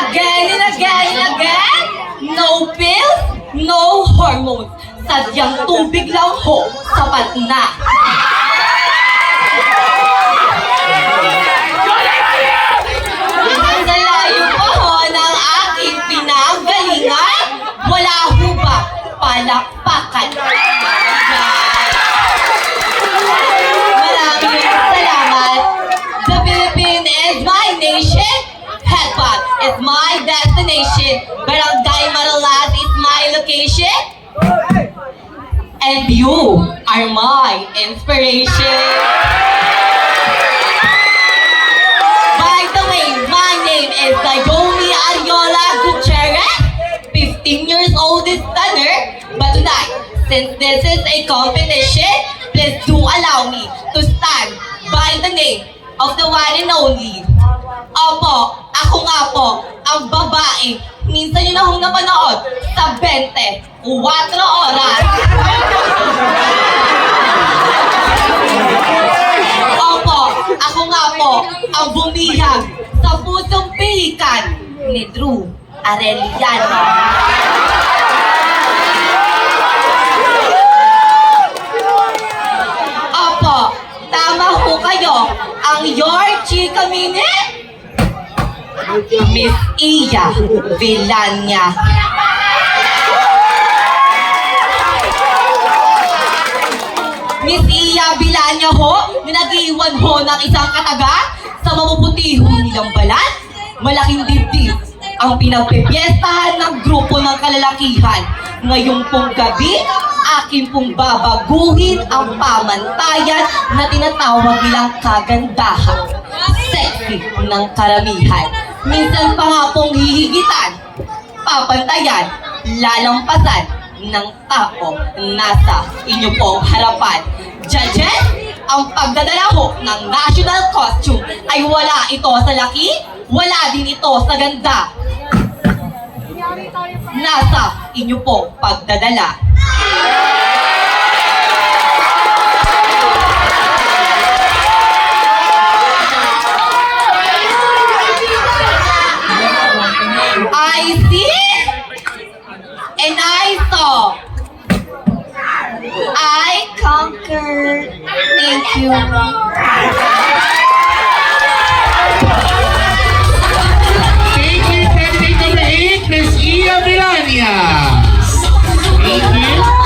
Again and again and again, no pills, no hormones. Sadyang tubig lang ho, sapat na. And you are my inspiration. By the way, my name is Naomi Ariola Gutierrez, 15 years old this stunner. But tonight, since this is a competition, please do allow me to stand by the name of the one and only. Opo, ako nga po, ang babae. Minsan yun akong napanood sa 20, 4 oras. Opo, ako nga po ang bumihag sa pusong pihikan ni Drew Arellano. Opo, tama ho kayo. Ang your chika minute? Miss Iya Villania. Miss Iya Villania ho, na nag-iwan ho ng isang kataga sa mamuputiho nilang balat. Malaking dibdib ang pinagpipiestahan ng grupo ng kalalakihan. Ngayong pong gabi, akin pong babaguhin ang pamantayan na tinatawag nilang kagandahan. Sexy ng karamihan. Minsan pa nga pong hihigitan, papantayan, lalampasan ng tao nasa inyo pong harapan. Judges, ang pagdadala ho ng national costume ay wala ito sa laki, wala din ito sa ganda. Nasa inyo pong pagdadala. Thank you, Thank you, Captain Number 8, Miss Ia Melania. Thank you.